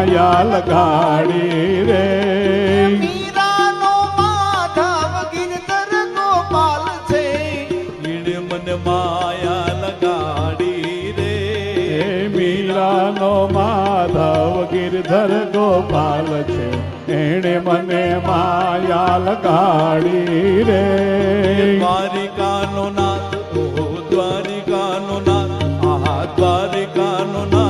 માયા લગાડી રે. મીરાનો માધવ ગિરધર ગોપાલ છે. ઈણે મને માયા લગાડી રે. એ મીરાનો માધવ ગિરધર ગોપાલ છે. એણે મને માયા લગાડી રે. દ્વારિકાનો નાથ દ્વારિકાનો નાથ આ દ્વારિકાનો નાથ.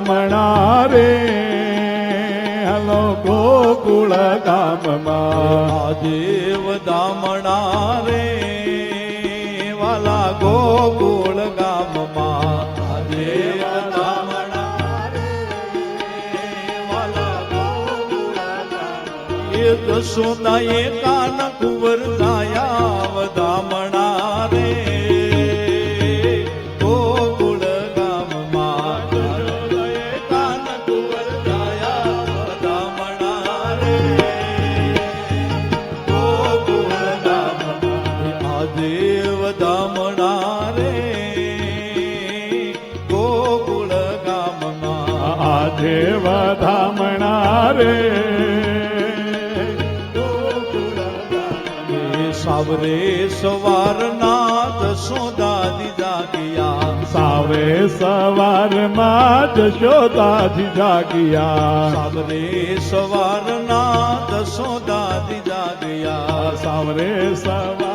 વધામણા રે હલો ગોકુળ ગામમાં. દેવ દામણા રે વાલા ગોકુળ ગામમાં. દેવ દામણા ગોકુળ ગામમાં. એ કાન આદેવ ધામણા રે ગોકુળ ગામમાં આજે વધામણા રે. એ સાવરે સવારના દસોદાદી જાગ્યા. સાવે સવારમાં જશોદાજી ગયા સાવરે સવારના દસોદાદી ગયા સાવરે સવારમાં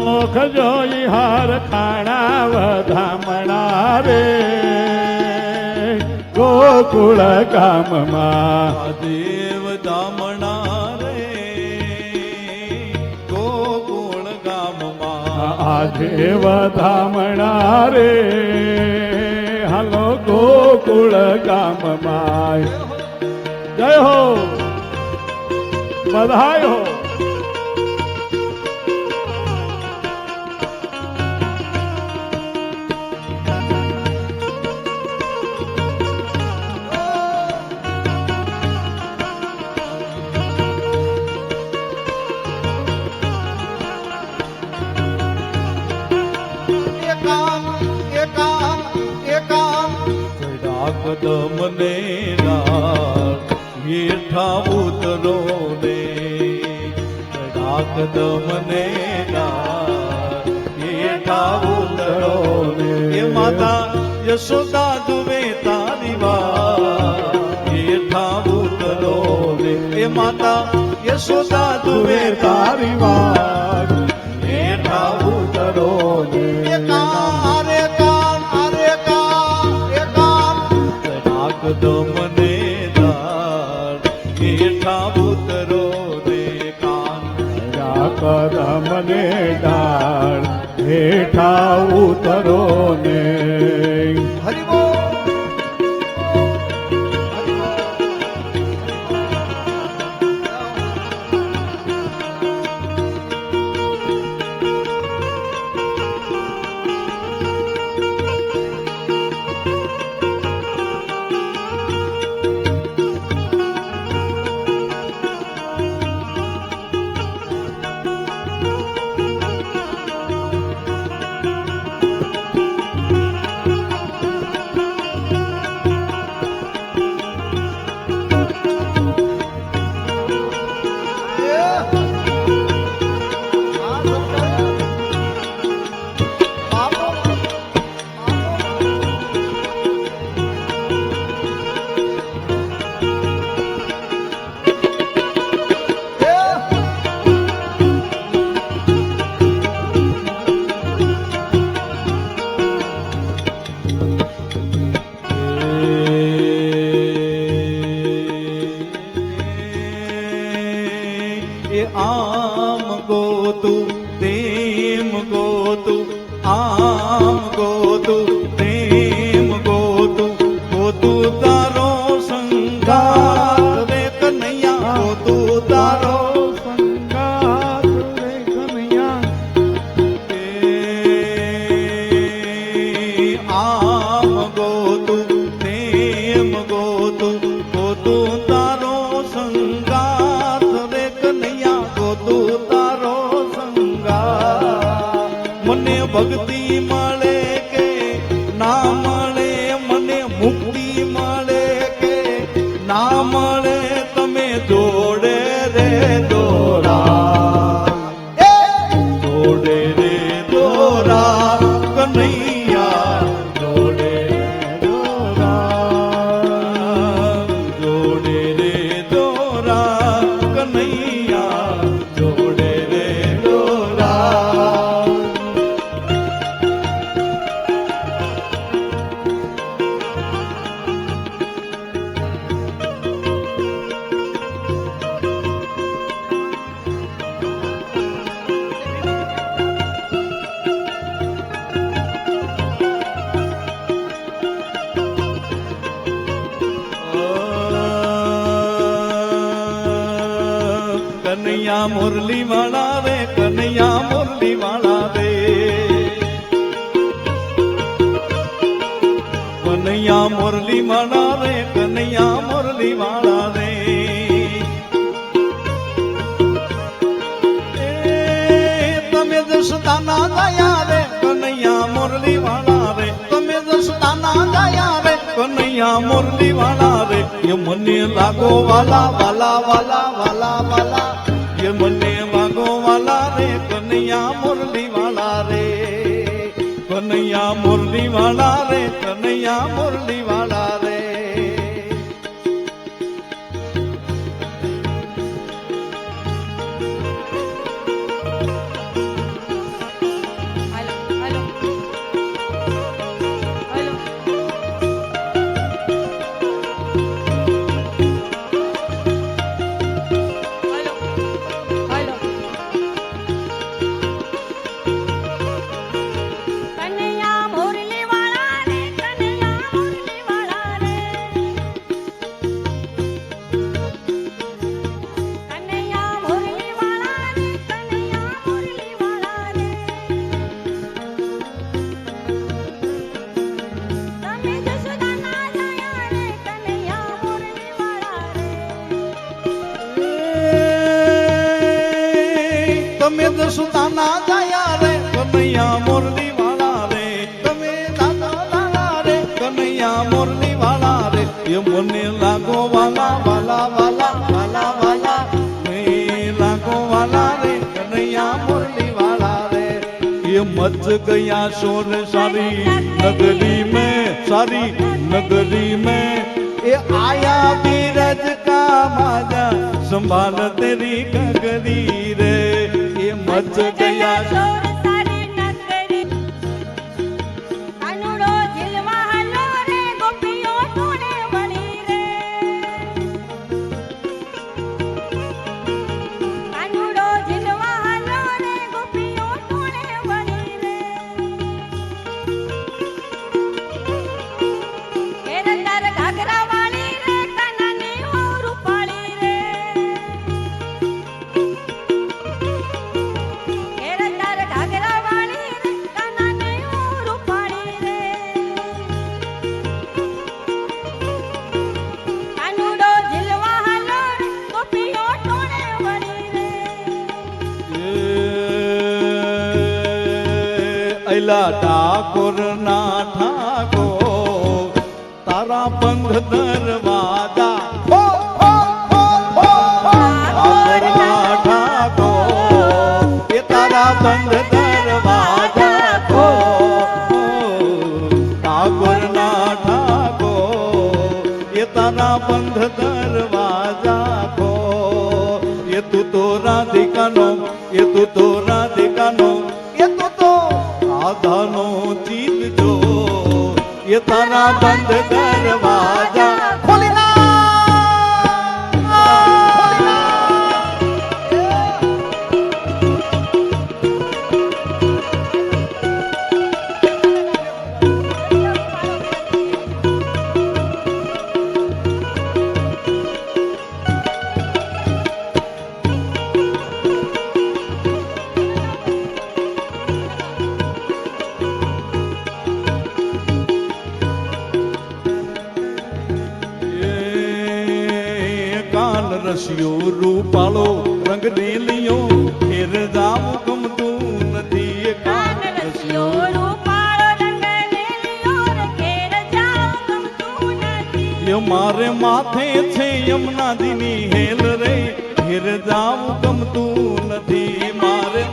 મુખ જોઈ હર ખાણા વધામણા રે ગોકુળ ગામમાં આજે વધામણા રે. હાલો ગોકુળ ગામમાં જય હો. બધાય હો. ચડાક દમને રાત હેઠા ઉતરો ને કદમ ને હેઠા ઉતરો ને એ માતા યશોદા દુવે તારી વાત હેઠા ઉતરો ને એ માતા યશોદા દુવે તારી વાત હેઠા ઉતરો ને કામ નાક દમને દાર હેઠા ઉતરો રે કાન કદમને ડાળ હેઠા ઉતરો ને ગોતું તેમ ગોતું આમ ગોતું. ના મુરલી વાળા રે કનૈયા મુરલી વાળા રે કનૈયા મુરલી વાળા રે કનૈયા મુરલી વાળા રે તમે દસતાના દયા રે કનૈયા મુરલી વાળા રે તમે દસતાના દયા રે કનૈયા મુરલી વાળા રે એ મને લાગો વાલા વાલા વાલા વાલા વાલા મને વાગો વાલા રે કનૈયા મુરલી વાળા રે. કનૈયા મુરલી વાળા રે સુતાના દયા રે કનૈયા મોરલી વાળા રે તમે દાદા લાલા રે કનૈયા મોરલી વાળા રે એ મને લાગો વાલા વાલા વાલા વાલા વાલા મેં લાગો વાલા રે કનૈયા મોરલી વાળા રે એ મચ ગયા શોર સારી નગરી મેં સારી નગરી મેં એ આયા બીરજ કા માજા, સંભાળ તેરી ગગરી રે. મચ ગયા અલા ઠાકોર ના ઠાકોર, તારા બંધ દરવાજા. બંધ દરવાજા. ઠાકોર ના ઠાકોર, એ તારા બંધ દરવાજા. રાધિકાનો એ તું તો રાધિકાનો, એ તું તો રાધાનો ચીત જો એ તારા બંધ દરવાજા રસિયો રૂપાળો રંગ લીયો ઘેર જાવું ગમતું નથી કાન રસિયો મારે માથે છે યમુનાજીની હેલ રે ઘેર જાવું ગમતું નથી મારે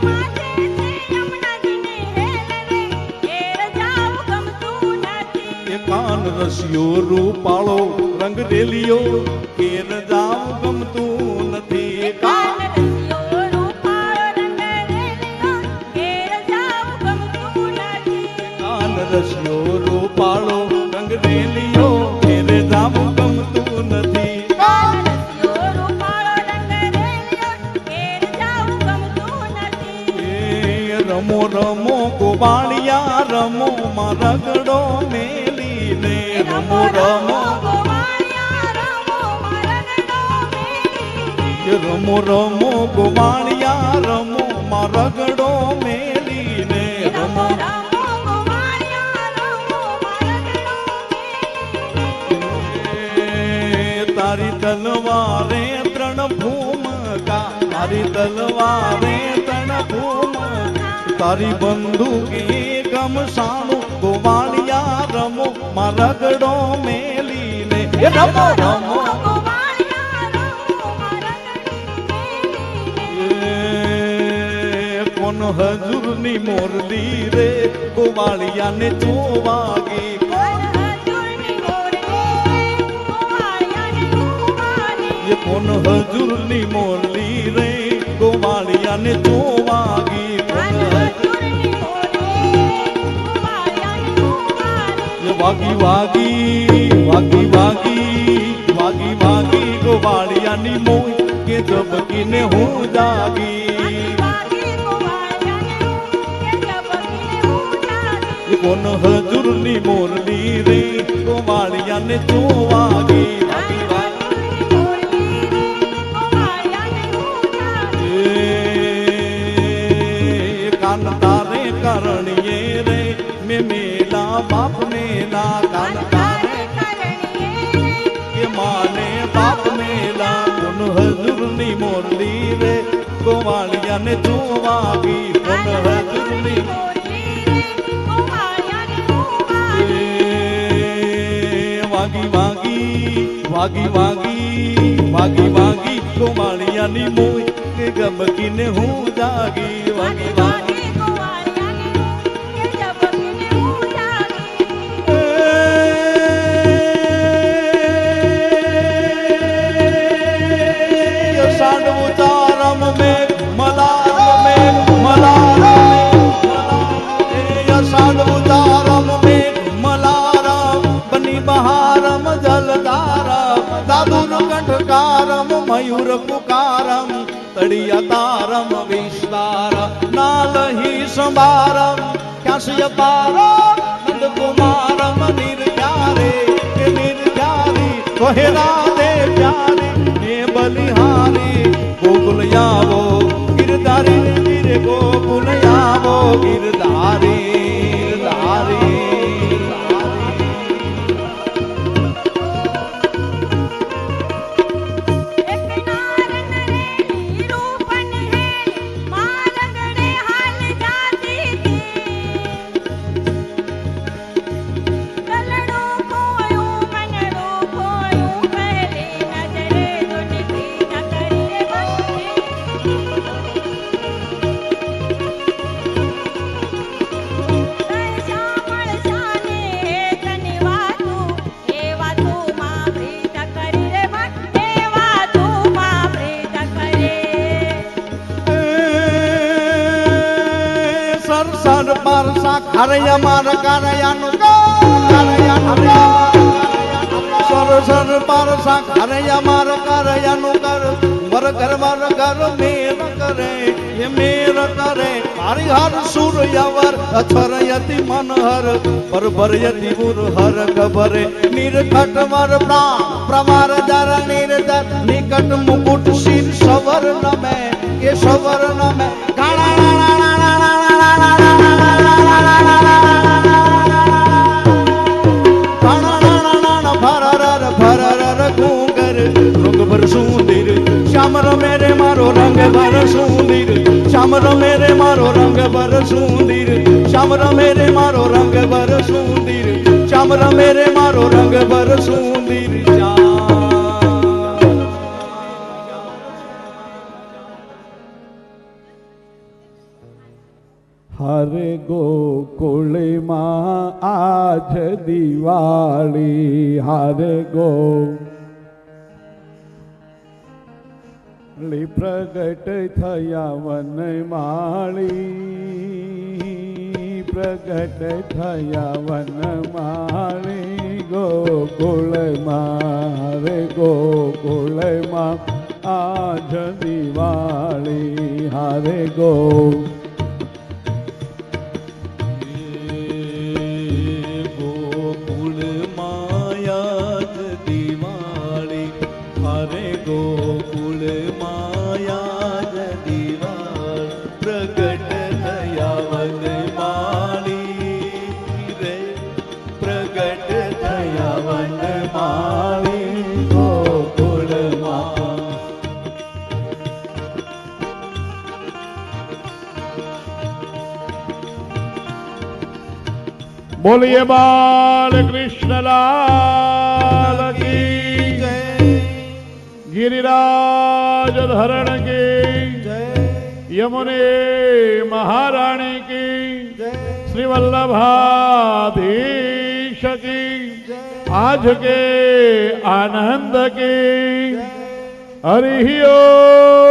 કાન રસિયો રૂપાળો રંગ રેલિયો કેર ગમતું નથી કાન રસિયો રૂપાળો ગમતું નથી રમો રમો ગોવાળિયા, રમો રગડો મેલીને. રમો રમો કે રમો રમો, ગોવાળિયા, રમો, માં રગડો મેલીને રમો. તારી તલવારે ત્રણ ભૂમકા, તારી તલવારે ત્રણ ભૂમ તારી બંદૂકે ગમસાણું ગોવાળિયા રમો, માં રગડો મેલીને. રમો રમો. હજુરની મોરલી રે, ગોવાળિયાને જોવાગી. એ કોણ હજુરની મોરલી રે, ગોવાળિયાને હજુર- એ વાગી વાગી વાગી વાગી વાગી વાગી ગોવાળિયાની મોય કે જબકીને હું જાગી. કોણ હજુરની મોરલી રે? ગોવાળિયાને વાગી એ કાન તારે કરણીએ રે? મે મેલા બાપ મેલા કાન તારે કે માને બાપ મેલા. કોણ હજુરની મોરલી રે? ગોવાળિયાને જોવાગી કોણ હજુરની વાગી વાગી વાગી વાગી વાગી ગોવાળિયાની મોય ગમકીને હું જાગી. વાગી વાગી મયુર પુકારમ તળિયા તારમ વિસ્તાર નાલહી સંભારમ ક્યાંસય પારમ નંદ કુમારમ કોહેરા દે પ્યારી માર કરયાનું કરયાનું સર સર, પર સા ખરયા માર કરયાનું કર મર ઘર, વર ઘર, મેર કરે, એ મેર કરે. મારી હર સુર યવર અથરયતિ મનહર પર ભરયતિ મુર હર ગભરે. નિરખટ મર પ્રાણ, પ્રમાર દર નિર્ધર નિકટ મુકુટ શિર, સવર નમે એ સવર નમે. ભરર ભર સુંદર, શ્યામ રમે રે મારો રંગ ભર સુંદીર, શ્યામ રમે રે મારો રંગ ભર સુંદીર, શ્યામ રમે રે મારો રંગ ભર સુંદીર, શ્યામ રમે રે મારો રંગ ભર સુંદીર, શ્યામ. હરે ગોકુળમાં આજ દિવાળી, હરે ગો લી પ્રગટ થયા વન માળી પ્રગટ થયા વન માળી ગોકુળમાં હરે ગોકુળમાં આજ દિવાળી. હારે ગો બોલીએ બાલ કૃષ્ણલાલ ગિરિરાજ ધરણ કી યમુને મહારાણી કી શ્રી વલ્લભાધીશ કી આજ કે આનંદ કી હરિયો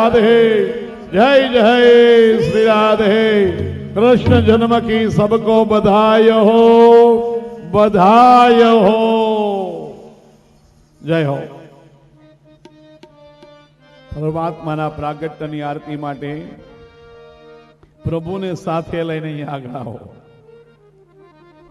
રાધે જય જય શ્રી રાધે કૃષ્ણ જન્મ કી સબકો બધાય હો બધાય હો જય હો પરમાત્માના પ્રાગટ્યની આરતી માટે પ્રભુને સાથે લઈને અહીંયા આગળ આવો.